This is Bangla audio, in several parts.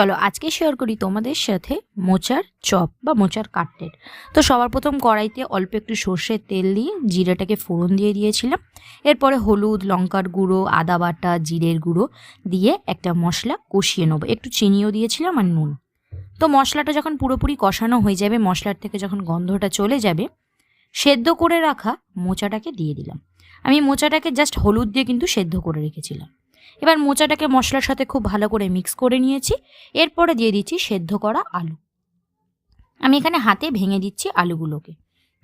চলো, আজকে শেয়ার করি তোমাদের সাথে মোচার চপ বা মোচার কাটলেট। তো সবার প্রথম কড়াইতে অল্প একটু সর্ষের তেল দিয়ে জিরাটাকে ফোড়ন দিয়ে দিয়েছিলাম। এরপরে হলুদ, লঙ্কার গুঁড়ো, আদা বাটা, জিরের গুঁড়ো দিয়ে একটা মশলা কষিয়ে নেব। একটু চিনিও দিয়েছিলাম আর নুন। তো মশলাটা যখন পুরোপুরি কষানো হয়ে যাবে, মশলার থেকে যখন গন্ধটা চলে যাবে, সেদ্ধ করে রাখা মোচাটাকে দিয়ে দিলাম। আমি মোচাটাকে জাস্ট হলুদ দিয়ে কিন্তু সেদ্ধ করে রেখেছিলাম। এবার মোচাটাকে মশলার সাথে খুব ভালো করে মিক্স করে নিয়েছি। এরপরে দিয়ে দিচ্ছি সেদ্ধ করা আলু। আমি এখানে হাতে ভেঙে দিচ্ছি আলুগুলোকে।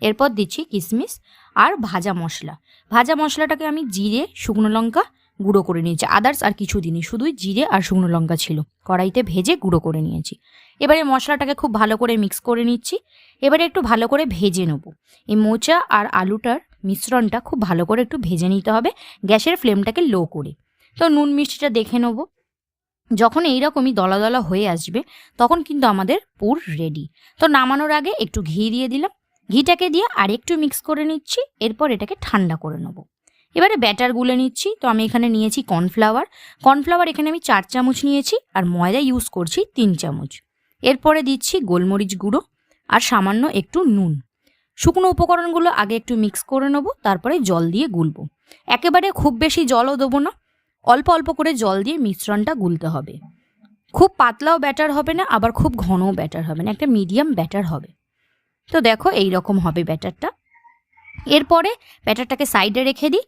এরপর দিচ্ছি কিশমিশ আর ভাজা মশলা। ভাজা মশলাটাকে আমি জিরে, শুকনো লঙ্কা গুঁড়ো করে নিয়েছি। আদার্স আর কিছু দিনই শুধুই জিরে আর শুকনো লঙ্কা ছিল। কড়াইতে ভেজে গুঁড়ো করে নিয়েছি। এবারে মশলাটাকে খুব ভালো করে মিক্স করে নিচ্ছি। এবারে একটু ভালো করে ভেজে নেব। এই মোচা আর আলুটার মিশ্রণটা খুব ভালো করে একটু ভেজে নিতে হবে। গ্যাসের ফ্লেমটাকে লো করে। তো নুন মিষ্টিটা দেখে নেব। যখন এইরকমই দলা দলা হয়ে আসবে, তখন কিন্তু আমাদের পুর রেডি তো নামানোর আগে একটু ঘি দিয়ে দিলাম। ঘিটাকে দিয়ে আর একটু মিক্স করে নিচ্ছি, এরপর এটাকে ঠান্ডা করে নেব। এবারে ব্যাটার গুলে নিচ্ছি। তো আমি এখানে নিয়েছি কর্নফ্লাওয়ার কর্নফ্লাওয়ার এখানে আমি চার চামচ নিয়েছি আর ময়দা ইউজ করছি তিন চামচ। এরপরে দিচ্ছি গোলমরিচ গুঁড়ো আর সামান্য একটু নুন। শুকনো উপকরণগুলো আগে একটু মিক্স করে নেব, তারপরে জল দিয়ে গুলবো। একেবারে খুব বেশি জলও দেবো না। অল্প অল্প করে জল দিয়ে মিশ্রণটা গুলতে হবে। খুব পাতলাও ব্যাটার হবে না, আবার খুব ঘনও ব্যাটার হবে না, একটা মিডিয়াম ব্যাটার হবে। তো দেখো এই রকম হবে ব্যাটারটা এরপরে ব্যাটারটাকে সাইডে রেখে দিই।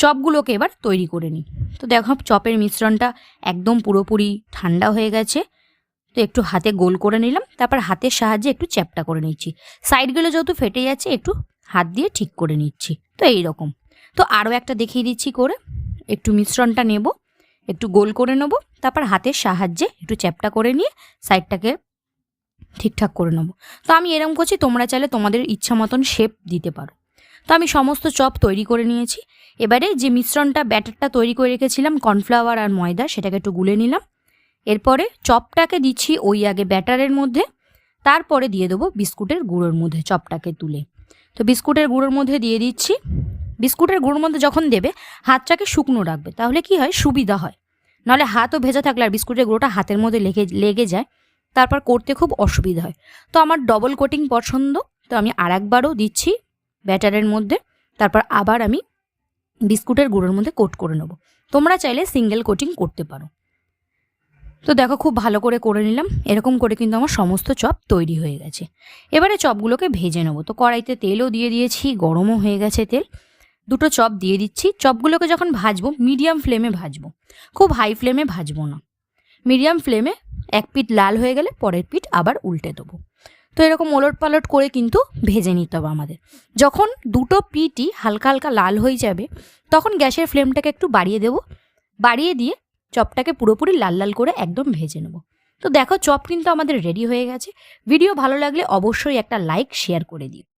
চপগুলোকে এবার তৈরি করে নিই। তো দেখো চপের মিশ্রণটা একদম পুরোপুরি ঠান্ডা হয়ে গেছে। তো একটু হাতে গোল করে নিলাম, তারপর হাতের সাহায্যে একটু চ্যাপটা করে নিচ্ছি। সাইডগুলো যেহেতু ফেটে যাচ্ছে, একটু হাত দিয়ে ঠিক করে নিচ্ছি। তো এই রকম তো আরও একটা দেখিয়ে দিচ্ছি করে। একটু মিশ্রণটা নেব, একটু গোল করে নেব, তারপর হাতের সাহায্যে একটু চ্যাপটা করে নিয়ে সাইডটাকে ঠিকঠাক করে নেব। তো আমি এরকম করছি, তোমরা চাইলে তোমাদের ইচ্ছা মতন শেপ দিতে পারো। তো আমি সমস্ত চপ তৈরি করে নিয়েছি। এবারে যে মিশ্রণটা, ব্যাটারটা তৈরি করে রেখেছিলাম, কর্নফ্লাওয়ার আর ময়দা, সেটাকে একটু গুলে নিলাম। এরপরে চপটাকে দিচ্ছি ওই আগে ব্যাটারের মধ্যে, তারপরে দিয়ে দেবো বিস্কুটের গুঁড়োর মধ্যে চপটাকে তুলে। তো বিস্কুটের গুঁড়োর মধ্যে দিয়ে দিচ্ছি বিস্কুটের গুঁড়োর মধ্যে যখন দেবে, হাতটাকে শুকনো রাখবে, তাহলে কি হয়? সুবিধা হয়। নাহলে হাতও ভেজা থাকলে আর বিস্কুটের গুঁড়োটা হাতের মধ্যে লেগে লেগে যায়, তারপর করতে খুব অসুবিধা হয়। তো আমার ডবল কোটিং পছন্দ, তো আমি আর একবারও দিচ্ছি ব্যাটারের মধ্যে, তারপর আবার আমি বিস্কুটের গুঁড়োর মধ্যে কোট করে নেব। তোমরা চাইলে সিঙ্গেল কোটিং করতে পারো। তো দেখো, খুব ভালো করে করে নিলাম। এরকম করে কিন্তু আমার সমস্ত চপ তৈরি হয়ে গেছে। এবারে চপগুলোকে ভেজে নেব। তো কড়াইতে তেলও দিয়ে দিয়েছি, গরমও হয়ে গেছে তেল। দুটো চপ দিয়ে দিচ্ছি। চপগুলোকে যখন ভাজবো মিডিয়াম ফ্লেমে ভাজবো। খুব হাই ফ্লেমে ভাজবো না। মিডিয়াম ফ্লেমে এক পিঠ লাল হয়ে গেলে পরের পিঠ আবার উল্টে দেবো। তো এরকম ওলট পালট করে কিন্তু ভেজে নিতে হবে আমাদের। যখন দুটো পিঠই হালকা হালকা লাল হয়ে যাবে, তখন গ্যাসের ফ্লেমটাকে একটু বাড়িয়ে দেবো। বাড়িয়ে দিয়ে চপটাকে পুরোপুরি লাল লাল করে একদম ভেজে নেব। তো দেখো, চপ কিন্তু আমাদের রেডি হয়ে গেছে। ভিডিও ভালো লাগলে অবশ্যই একটা লাইক শেয়ার করে দিও।